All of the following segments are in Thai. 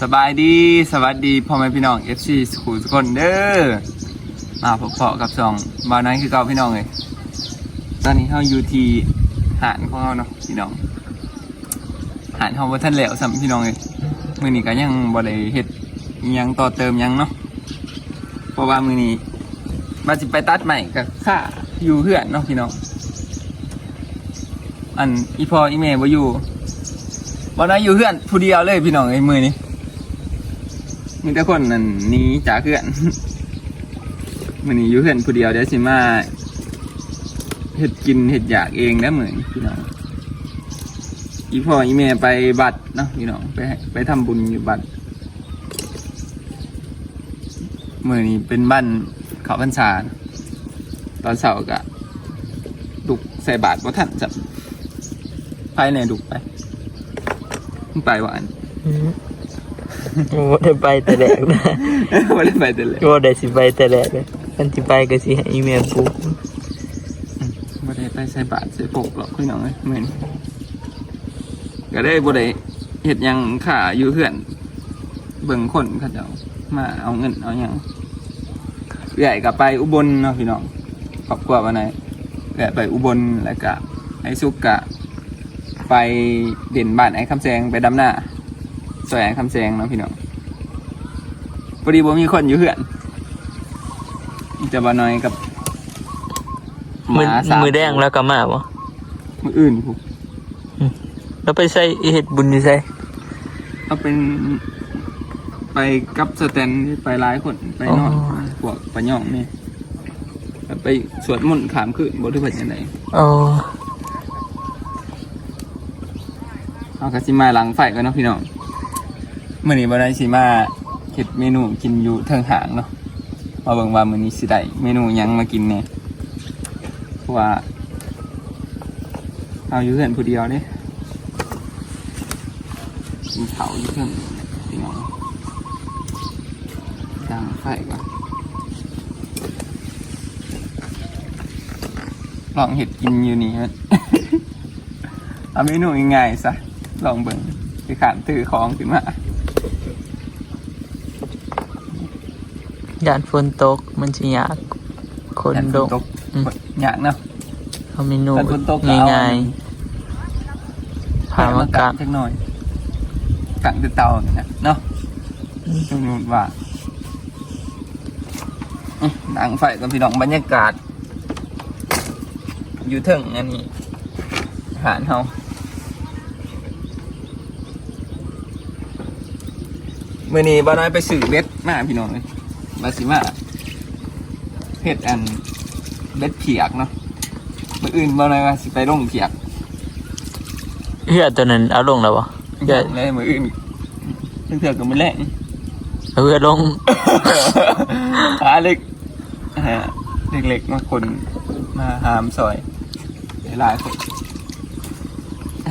สบายดีสวัสดีพ่อแม่พี่น้อง FC สกูทุกคนเด้อมาพบๆกับสองบาวน้อยคือเก่าพี่น้องเลยตอนนี้เราอยู่ที่หาดของเราเนาะพี่น้องหาดเขาบ่ท่านแล้วสำพี่น้องเลยมือนี้ก็ยังบ่ได้เฮ็ดยังต่อเติมยังเนาะเพราะว่ามือนี้ว่าสิไปตัดใหม่กับค่าอยู่เพื่อนเนาะพี่น้องอันอีพ่ออีแม่บ่อยู่วันนั้นอยู่เพื่อนผู้เดียวเลยพี่น้องไอ้มือนี้ มีแต่คนนั่นนี้จากเพื่อนมือนี้อยู่เพื่อนผู้เดียวเดี๋ยวสิมาเห็ดกินเห็ดอยากเองนะเหมือนพี่น้องอีพ่ออีแม่ไปบัตรเนาะพี่น้องไปไปทำบุญอยู่บัตรเมื่อนี้เป็นบ้านเขาพรรษาตอนเสาร์กะดุกใส่บาตรว่าท่านจะภายในดุกไป ไปหวาน โอ้ได้ไปแต่แรกนะไม่ได้ไปแต่เลยโอ้ได้สิไปแต่แรกเลยกันสิไปก็สิให้อีเมลปลุกไม่ได้ไปใส่บาตรใส่ปกหรอกพี่น้องเอ้ยเหมือนก็ได้บ่ได้เห็ดหยังขาอยู่เพื่อนเบิ่งคนเขาเจ้ามาเอาเงินเอาหยังใหญ่กับไปอุบลเนาะพี่น้องครอบครัววันไหนใหญ่ไปอุบลแล้วก็ไอ้สุกกะ ไปเด่นบ้านไอ้คำแซงไปดำหน้า ซอยไอ้คำแซงเนาะพี่น้องพอดีบ่มีคนอยู่เพื่อนมีแต่บ่น้อยกับหมือมาสามมือแดงแล้วก็มาบ่มืออื่นผูกแล้วไปใส่เฮ็ดบุญอยู่ใส่เอาเป็นไปกับสแตนที่ไปหลายคนไปนอนพวกปะย่องนี่แล้วไปสวดมนต์ขามคืนบ่ได้เพิ่นจังไดโอ้เอากะสิมาหลังไฟกันเนาะพี่น้อง มื้อนี้บได้สิมาเฮ็ดเมนูกินอยู่เทิงหางเนาะมาเบิ่งว่ามื้อนี้สิได้เมนูหยังมากินแหน่เพราะว่าเอาอยู่เพื่อนผู้เดียวเด้กินเผาอยู่เพื่อนพี่น้องดังไฟก่อนลองเห็ดกินอยู่นี่ฮะเอาเมนูง่ายๆซะลองเบิ่งไปขานถือของขึ้นมา ยานฝนตกมันสิยากคนยันฝดนงตกอืม อยากเนาะเอาเมนูยันฝนตกก็เอาง่ายๆพามากะสักหน่อยกังเตาเนี่ยนะเนาะช่วงนู้นว่าอื้อดังไฟกับพี่น้องบรรยากาศ อยู่เถึงอันนี้อาหารเฮาเมื่อนี้บ้าน้อยไปสื่อเบ็ดมาพี่น้องเลย มาสิมาเฮ็ดอันเบ็ดเขียกเนาะมื่ออื่นบ้าน้อยว่าสิไปลงเขียกเฮือตัวนั้นเอาลงแล้วบ่เฮือเลยมืออื่นเพื่อนๆก็ไม่แรงเอาเฮือลงหาเล็กฮะเล็กๆมาคนมาหามซอยหลายๆคน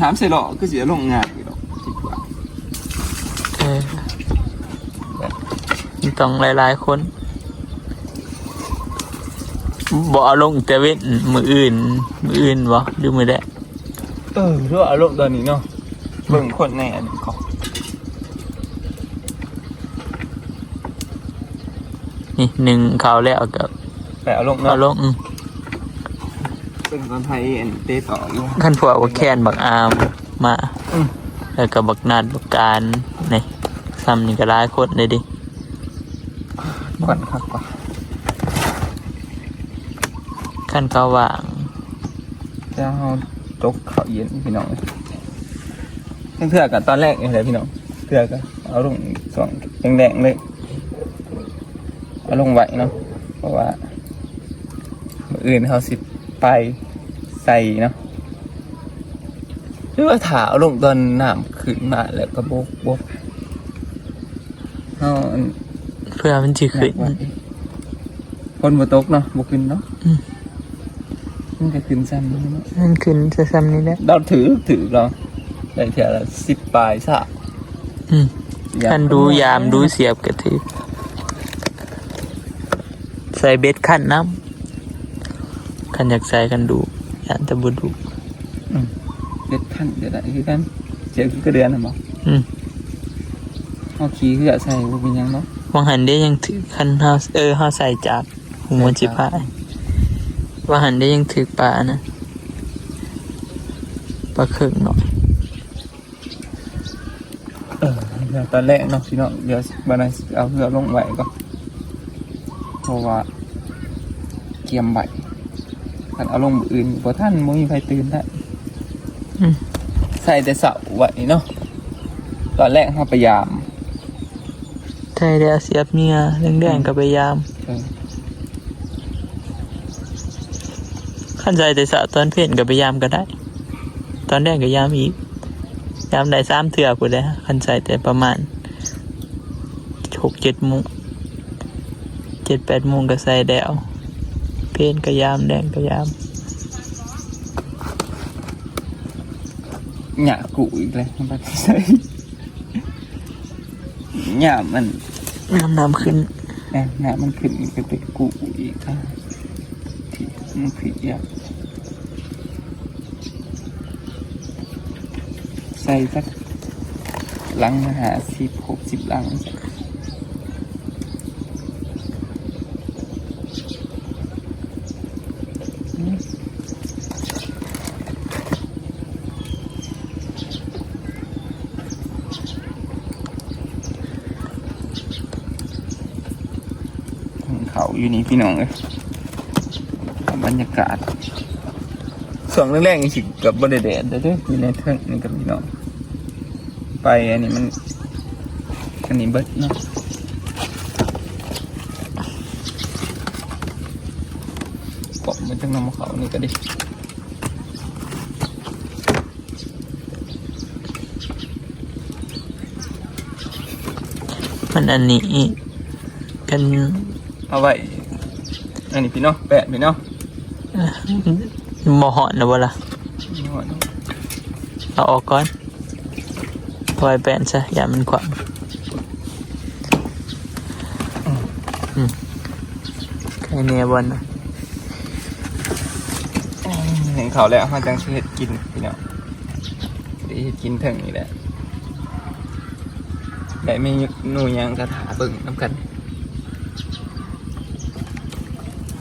หามใส่หล่อก็เสียลงงานอยู่หรอกคิดว่า เออมัน ต้องหลายๆคนบ่เอาลงแต่เว้นมืออื่น มืออื่นบ่หรือมือแดงเออรู้อารมณ์ตอนนี้เนาะเบิ่งคนในอันนี้ก่อนนี่หนึ่งเขาแล้วก็แต่อารมณ์เอาเนาะลงอืมเป็นคนไทยอันเตะต่ออยู่ ขั้นพวกว่าแคนบักอามมาอืม แล้วก็บักนาดบักการนี่ซ้ำนี่ก็หลายคนเลยดิ ก่อนครับก่อนขั้นเขาว่างจะเอาจกเขาเย็นพี่น้องเทื่อกันตอนแรกนี่แหละพี่น้องเทื่อกันเอาลงสองแดงๆเลยเอาลงไหวเนาะเพราะว่าอื่นเขาสิไปใส่เนาะหรือว่าถาเอาลงตอนน้ำขึ้นมาแล้วก็บกบกเอา พื่อมันจะขึ้นไว้คนบ่ตกเนาะบ่ขึ้นเนาะอืม มันก็ขึ้นซ้ำเนาะมันขึ้นจะซ้ำนี่แหละ เราถือถือเราได้เท่าละสิบปลายสะอืมขั้นดูยามดูเสียบก็ถือใส่เบ็ดขั้นน้ำขั้นอยากใส่กันดูยานแต่บุดู เด็ดขั้นเด็ดอะไรคือกันเจ็ดก็เดือนนะบอกอืมเเอาขี้เหือใส่บ่เป็นหยังเนาะ วังหันได้ยังถือคันเฮาเออเฮาใส่จากหูมันสิพายวังหันได้ยังถือปลานะปลาครึ่งเนาะเออเดี๋ยวตอนแรกเนาะพี่น้องเดี๋ยวบันไดเอาเหือลงไว้ก่อนเพราะว่าเกียมใบคันเอาลงมื้ออื่นบ่ท่านบ่มีไฟตื่นได้อืมใส่แต่เสาไว้เนาะตอนแรกเฮาพยายาม ไทยได้เสียบเมียเรื่องแดงกับพยายามขั้นใจแต่สาตอนเพ่นกับพยายามก็ได้ ตอนแดงก็ยามอีกยามได้สามเถื่อกูได้ขั้นใจแต่ประมาณหกเจ็ดโมงเจ็ดแปดโมงก็ใส่แดวเพ่นก็ยามแดงก็ยามหยากุอีกเลยบัดใส่หยามัน น้ำน้ำขึ้นน้ำน้ำมันขึ้นอีกไปเป็นกูอีกอะที่มันผิดอะใส่สักลังมหาสิบหกสิบลัง เขาอยู่นี่ พี่น้องเลยบรรยากาศสองแรกๆนี่สิกับบริเดดเด้อเด้ออยู่ในเทิงนี่กับพี่น้องไปอันนี้มันอันนี้เบิดเนาะเกาะมันจังนำเขานี่ก็ดิมันอันนี้กันเอาไว้ อันนี้พี่น้องแปะพี่น้องหมอหอนนะวะล่ะนี่หัวเนาะเอาออกก่อนไว้แปนซะอย่ามันขวางอืมแค่นี้บอลนะเห็นเขาแล้วเขาจังสิเฮ็ดกินพี่น้องได้เฮ็ดกินเทิงนี่แหละได้เมนูหยังกระถาเบิ่งน้ำกัน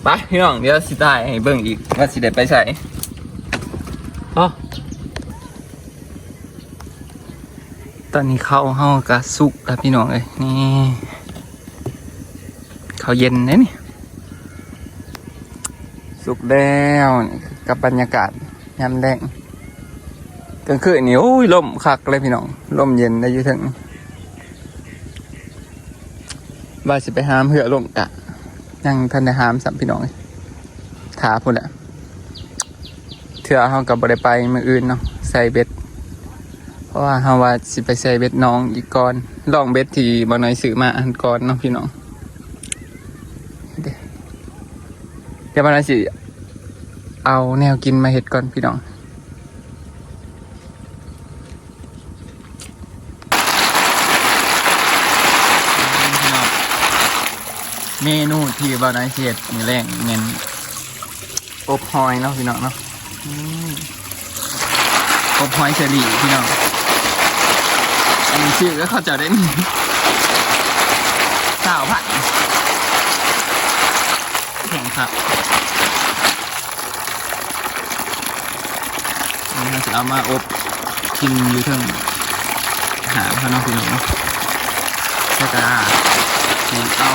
ไปพี่น้องเดี๋ยวสิได้ให้เบิ่งอีกว่าสิได้ไปใส่อ๋อตอนนี้เข้าวเฮากะสุกแล้วพี่น้องเอ้ยนี่ข้าวเย็นนะนี่สุกแล้วนี่กับบรรยากาศยามแดงกลางคืนนี่โอ้ยลมคักเลยพี่น้องลมเย็นได้อยู่ถึงว่าสิไปหามเหือลมกะ ยังทันได้หามสัมพี่น้องถาพุ่นแหละเถื่อเฮากับบได้ไปมืออื่นเนาะใส่เบ็ด เพราะว่าเฮาว่าสิไปใส่เบ็ดน้องอีกก่อนลองเบ็ดที่บ่น้อยซื้อมาอันก่อนเนาะพี่น้องเดี๋ยวเดี๋ยวบ่น้อยสิเอาแนวกินมาเฮ็ดก่อนพี่น้อง เมนูที่บ่น้อยสิเฮ็ดมีแรงเงินอบหอยเนาะพี่น้องเนาะอืมอบหอยเชอรี่พี่น้องอันนี้ชื่อก็เขาจะได้มีสาวผัดแข่งครับอันนี้เราจะเอามาอบกินอยู่เทิงหาพน้องพี่น้องเนาะก็จะสีเอา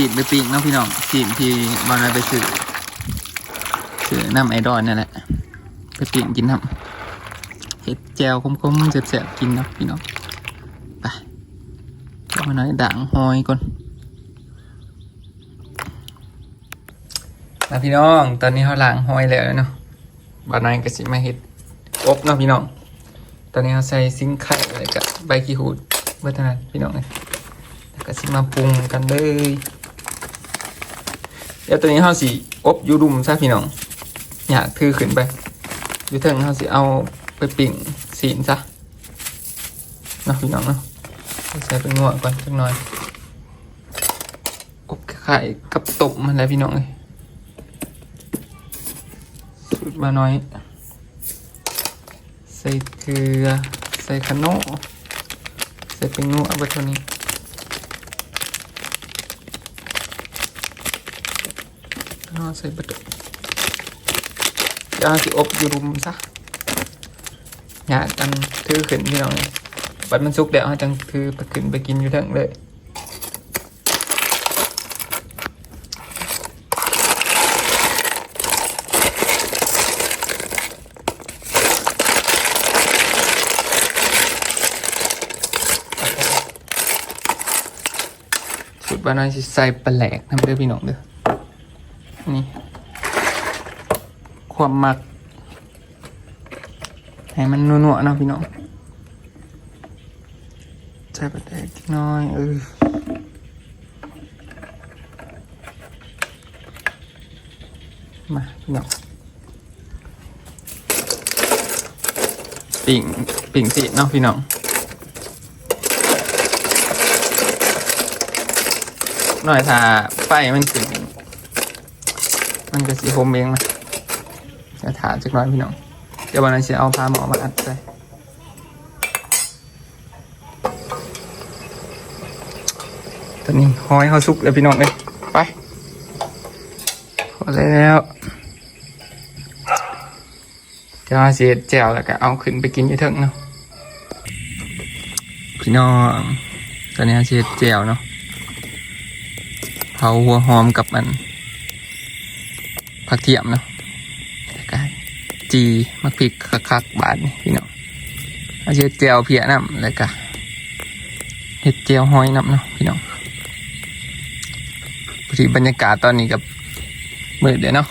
สีดไปปิ้งเนาะพี่น้องสีดที่บอลไปซื้อซื้อน้ำไอดอนนั่นแหละไปปิ้งกินน้ำเห็ดแจวคมๆแสบๆกินเนาะพี่น้องไปเอามาหน่อยด่างหอยก่อนนะพี่น้องตอนนี้เขาล้างหอยแล้วเนาะบานายก็สิมาเห็ดอบเนาะพี่น้อง ตอนนี้เขาใส่ซิงค์ไข่อะไรกับใบขี้หูดเมื่อเท่านั้นพี่น้องเลยแล้วก็สิมาปรุงกันเลย เดี๋ยวตัวนี้เขาสิอบยูรุมซะพี่น้องอยากถือขึ้นไปยูเทิงเขาสิเอาไปปิ่งสีนซะนะพี่น้องเนาะใส่เป็นงวก่อนจักหน่อยอบไข่กับตบมันแล้วพี่น้องเลยสูตรมาน้อย ใส่เกลือ ใส่ขนมใส่เป็นนัวเอาไปเท่านี้ เอาใส่บะเดเดี๋ยวเอาสิอบอยู่รุมซะอยากกันถือขึ้นพี่น้องบัดมันสุกเดี๋ยวเอจังถือไปขึ้นไปกินอยู่เทั้งเลยสุดบ้านน้อยสิใส่ปลาแหลกน้ำเด้อพี่น้องเด้อ นี่ ความหมัก ให้มันนัวๆนะพี่น้อง ใส่ปลาแหลกนิดหน้อยเออมาพี่น้องปิ่งปิ่งสิเนาะพี่น้องหน่อยถ้าไฟมันขึ้น มันก็สีโฮมเองนะจะถามจักน่อยพี่น้อง เดี๋ยววันนั้นจะเอาพาหมอมาอัดใส่ตอนนี้หอยเขาสุกแล้วพี่น้องเลยไปพอแล้วจะเอาเสียแจวแล้วก็เอาขึ้นไปกินยู่เถิงเนาะพี่น้องตอนนี้เอาเสียแจวเนาะเผาหัวหอมกับมัน ผักเทียมเนาะแล้วก็จีมักพริกคักๆบาทนี่พี่น้องเอาเช็ดเจียวเพียน้ำแล้วก็เห็ดเจียวหอยน้ำเนาะพี่น้องพอดีบรรยากาศตอนนี้กับมืดเดี๋ยวเนาะ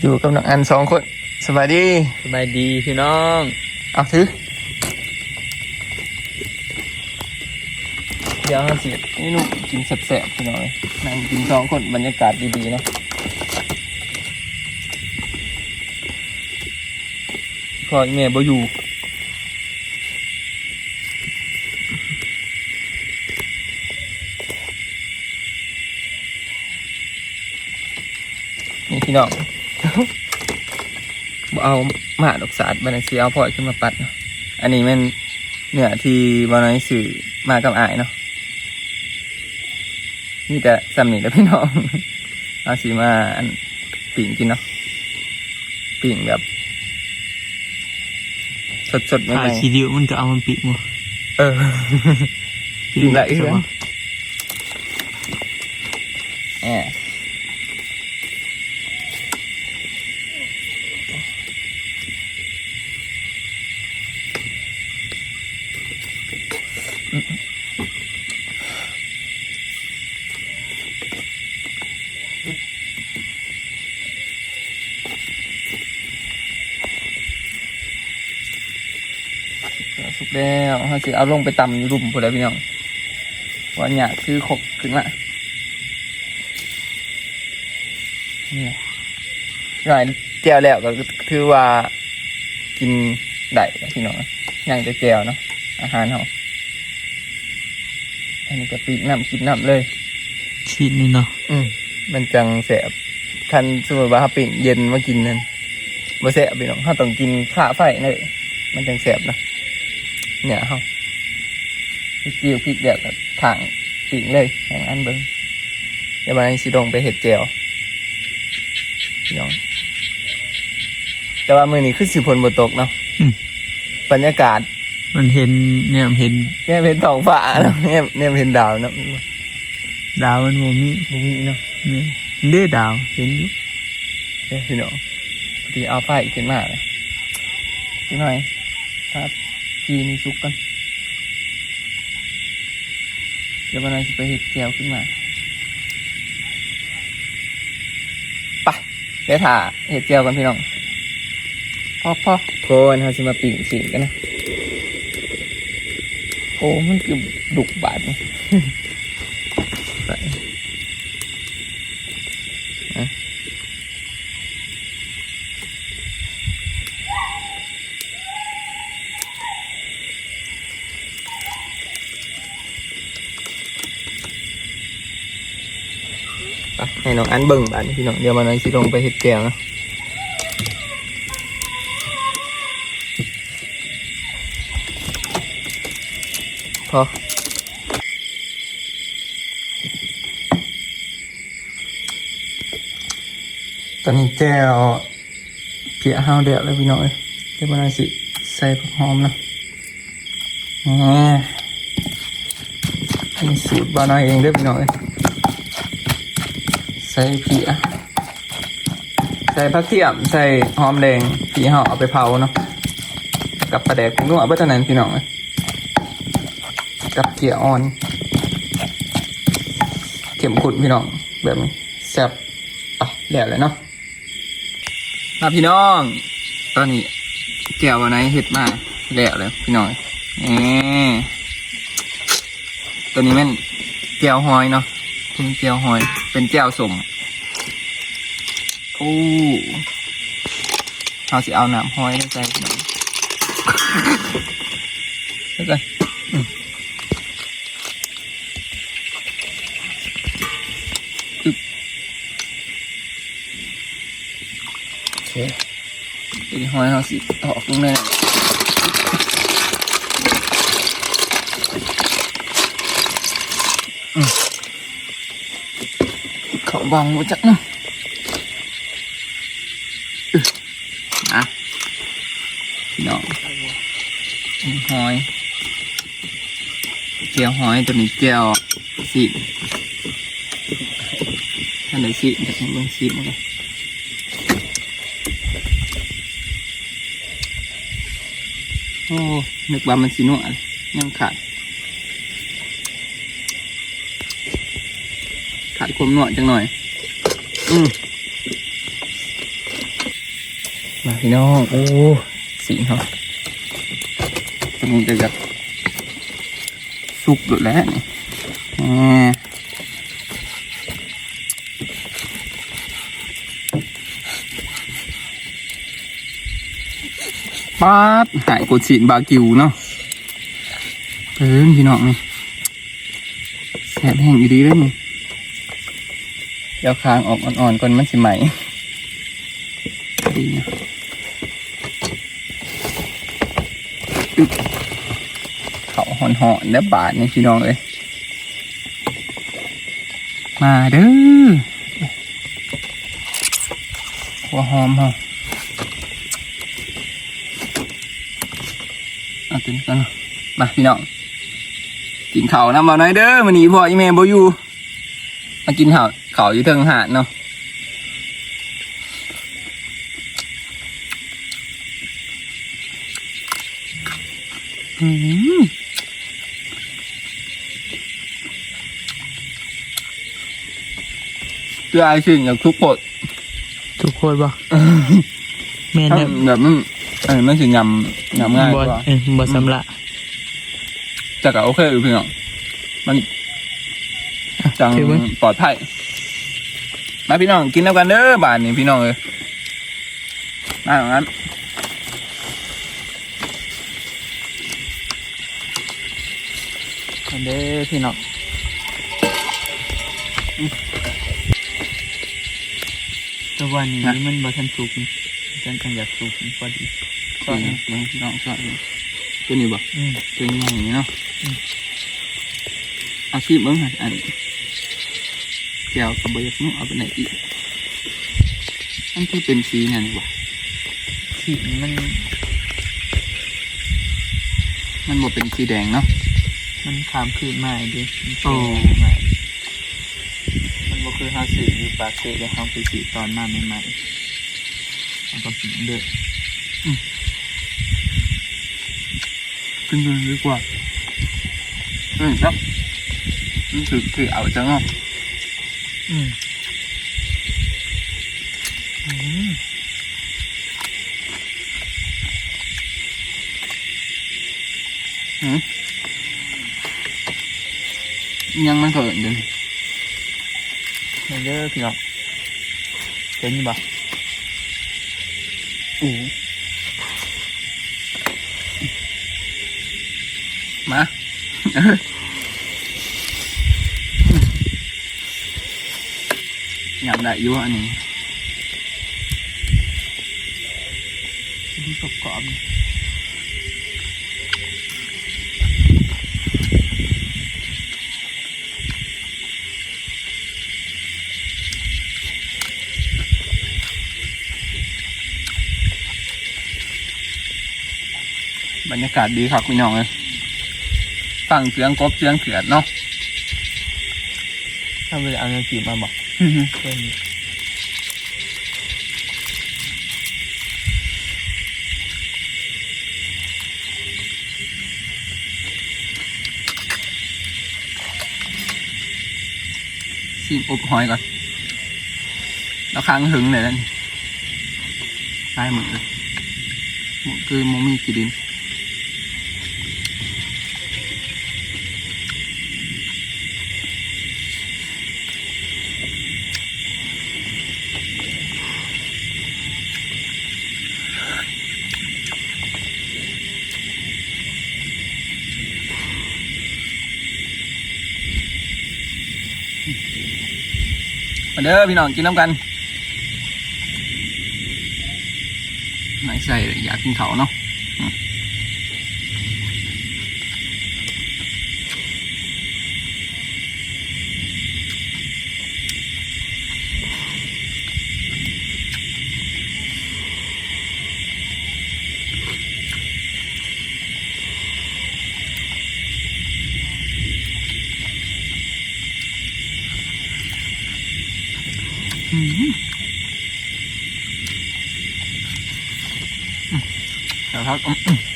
อยู่กับน้องอันสองคนสวัสดีสบายดีพี่น้องเอาถือเดี๋ยวเราเสียนี่ลูกกินแสบๆพี่น้อยนั่งกินสองคนบรรยากาศดีๆเนาะ พออีเมย์บ่อยู่นี่พี่น้องบ่เอามาดอกสาดบันไดสีเอาพ่อยขึ้นมาปัด อันนี้มันเนื้อที่บานไดสื่อมากับอายเนาะนี่แต่สำนีแล้วพี่น้องเอาสีมาอันปิ่งกินเนาะปิ่งแบบ สดๆไม่ถ่าไหยคีดิวมันก็เอามันปิดหมั้เออ ปิ่งละเอื้อนแเขาจะเอาลงไปตำอยู่รุมพอแล้วพี่น้องว่าเนี่ยคือขกขึ้นละนี่หน่อยแจวแล้วก็ถือว่ากินได้แล้วพี่น้องย่างจะแจวเนาะอาหารเขาอันนี้ก็ปีกน้ำกินน้ำเลยชีดนี่เนาะอืมมันจังแสบคันสมมติว่าถ้าปิ่งเย็นมากินนั่นบ่แสบพี่น้องเขาต้องกินข้าไฟเลยมันจังแสบนะ เนี่ยเขาพริกเจียวพริกเดียวกับถางปิ่งเลยแห่งอันเบิ้งเดี๋ยวมันสิลงไปเห็ดเจียวพี่น้องแต่ว่ามือนี้คือสิพลบตกเนาะบรรยากาศ มันเห็นเนี่ยมันเห็นเนี่ยเป็นท้องฟ้าเนาะเนี่ยเนี่ยเป็นดาวเนาะดาวมันโมมีบ่มีเนาะเนี่ยเด้ดาวเห็นอยู่เอ้ยพี่น้องพอดีเอาไฟขึ้นมาเลยพี่หน่อยครับ กีนี่ซุกกัน เดี๋ยววันนี้จะไปเห็ดแจวขึ้นมาไปเดี๋ยวถ่าเห็ดแจวกันพี่น้องพ่อพ่อโคนเขาจะมาปิ่งสิงกันนะ โอ้ มันคือดุกบาดนี่ย อันเบิ่งบานพี่น้องเดี๋ยวมันสิลงไปเห็ดแกงนะพอตอนนี้แก้วเพียห้าวเดียวแล้วพี่น้อยเดี๋ยวมันสิใส่ผักหอมนะนี่สูตรบ้านเราเองเด้อพี่น้อย ใส่เพียใส่ผักเทียมใส่หอมแดงที่ห่อเอาไปเผาเนาะกับปลาแดกกุ้งนัวเพื่อเท่านั้นพี่น้องเลยกับเกี๊ยวอ่อน เข็มขุดพี่น้องแบบนี้แซ่บไปแล้วเลยเนาะมาพี่น้อง ตอนนี้แก้ววันไหนเห็ดมาแล้วเลยพี่น้องนี่ตัวนี้แม่นแก้วหอยเนาะ คุณแก้วหอย เป็นแก้วสมโอ้เอาสิเอาน้ำหอยได้ใจพี่น้องแล้วกันอืมอึ๊บโอเคตีหอยเราสิออกตรงนี้อื เขาบังมาจากเนาะอึนะพี่น้องหอยเจียวหอยตัวนี้เจียวสีท่านไหนสีจากเบื้องสีมาเลยโอ้นึกว่ามันสีนวลยังขาด ขาดความนวลจังหน่อย อืมมาพี่น้อง โอ้สีเขาตรงนี้ก็จะสุกหลุดแล้วนี่ป๊าดหายกดสีนบากิวเนาะเพิ่งพี่น้องนี่แสบแห้งอยู่ดีเลยนี่ เดี๋ยวคางออกอ่อนๆก่อนมันสิไหมดีนะอึ๊บเขาหอนหอนๆเด้อบาทนี่พี่น้องเลยมาเด้อหัวหอมเหรอเอาเต็มกันมาพี่น้องกินข้าวน้ำเบาน้อยเด้อมันนี้พ่ออีเมย์บ่อยู่มากินข้าว ข้าวอยู่เทิงหาดเนาะอืมเพื่อไอ้สิ่งอย่างทุกปดทุกคนบ่แม่นเนี่ยแบบมันเออมันสิยำยำง่ายกบ่ว่าเออบ่สำละจะก็โอเคอยู่พี่น้องมันจังถือว่าปลอดภัย มาพี่น้องกินแล้วกันเด้อบานนี้พี่น้องเอ้ยมาอย่างนั้นอันเด้อพี่น้องแต่วันนี้มันบ่ทันสุกนี่ฉันจังอยากสุกพอดีสอนเบิ่งพี่น้องสอนนี่ตัวนี้บ่อืมตัวนี้อย่างนี้เนาะอืมเอาซีเบิ้งหันอัน แก้วกระเบือกนู้เอาไปไหนอีกอันที่เป็นสีนั่นบ่ขีดมัน มันบ่เป็นสีแดงเนาะมันขามคืนมาดิมันโอ้โตมามันบ่คือเฮาซื้ออยู่ปากเซ่แล้วเฮาไปซื้อตอนมาใหม่ๆมันก็กินเด้อขึ้นเงินดีกว่าอืมครับมันถือถือเอาจังเนาะ อืมอืมยังมันเกิดเดินนี่ ได้เยอะนี่ดูกรบกรอบรรยากาศดีครับคุณน้องเลยฟังเสียงกบเสียงเขียดเนาะถ้าไปเอาเงินกี่มาบอก ซีมอบหอยก่อน แล้วค้างหึงเลยนั่นใช่หมดเลยหมดคือมมีกีดิน เด้อพี่น้องกินน้ำกันไม่ใส่อยากกินเขาวเนาะ Chao.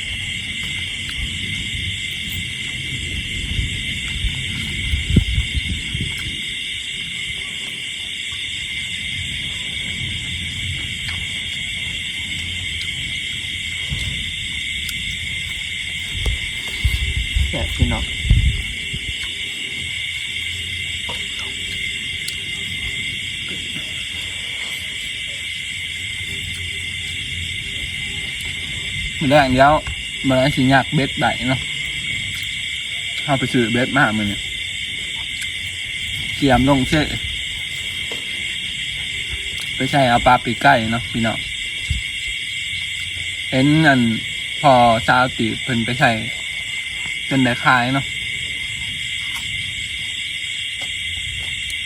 มือแรกเดียวมาแล้วสิยากเบ็ดใบเนาะเข้าไปซื้อเบ็ดมากมือเนี่ยเกียมลงเช่ไปใช่เอาปลาปีกไก่เนาะพี่น้องเห็นอันพอซาวตีเพิ่นไปใช่เป็นได้ขายเนาะ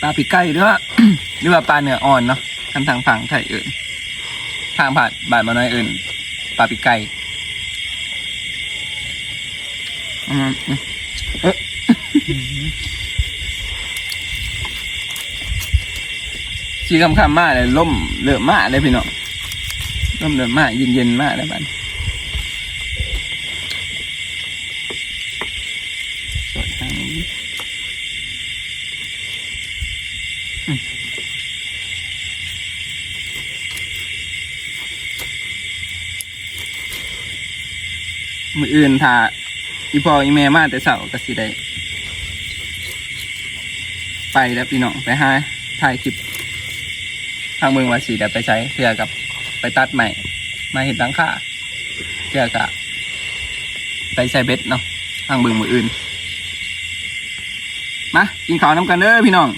ปลาปีกไก่หรือว่าหรือว่าปลาเนื้ออ่อนเนาะทางทางฝั่งไทยอื่นทางผ่านบานมาน้อยอื่นปลาปีกไก่อืมอืมเอ๊ะ ชีคำคำๆมากเลยล่มเลือมากเลยพี่น้องล่มเลือมากเย็นเย็นมากเลยบ้านสวยทางนี้อืมมืออื่นถ้า อีพ่ออีแม่มาแต่เสาก็สิได้ไปแล้วพี่น้องไปหาถ่ายคลิปทางเมืองวาสีเดี๋ยวไปใช้เพื่อกับไปตัดใหม่ มาเห็นตั้งค่าเพื่อกับไปใช้เบ็ดเนาะทางเมืองมืออื่น มากินข้าวน้ำกันเด้อพี่น้อง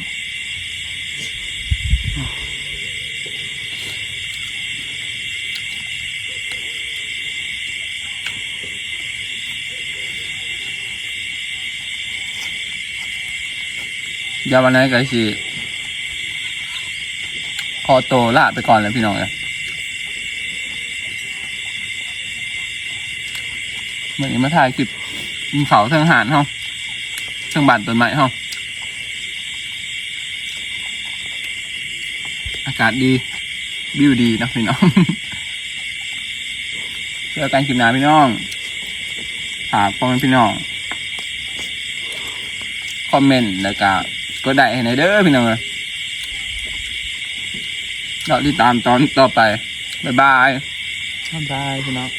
เดี๋ยววันนี้ก็สิขอโตวลาไปก่อนเลยพี่น้องเลยเมื่อนมาถ่ายคลิปกินเขาเทิงหานเฮาเทิงบันต้นไม้เฮาอากาศดีวิวดีนะพี่น้องเจอกันคลิปหน้าพี่น้องฝากพ่อแม่พี่น้อง คอมเมนต์แล้วก็ ก็ได้ให้ในเด้อพี่น้องเราติดตามตอนต่อไป บ๊ายบาย บ๊ายบายพี่น้อง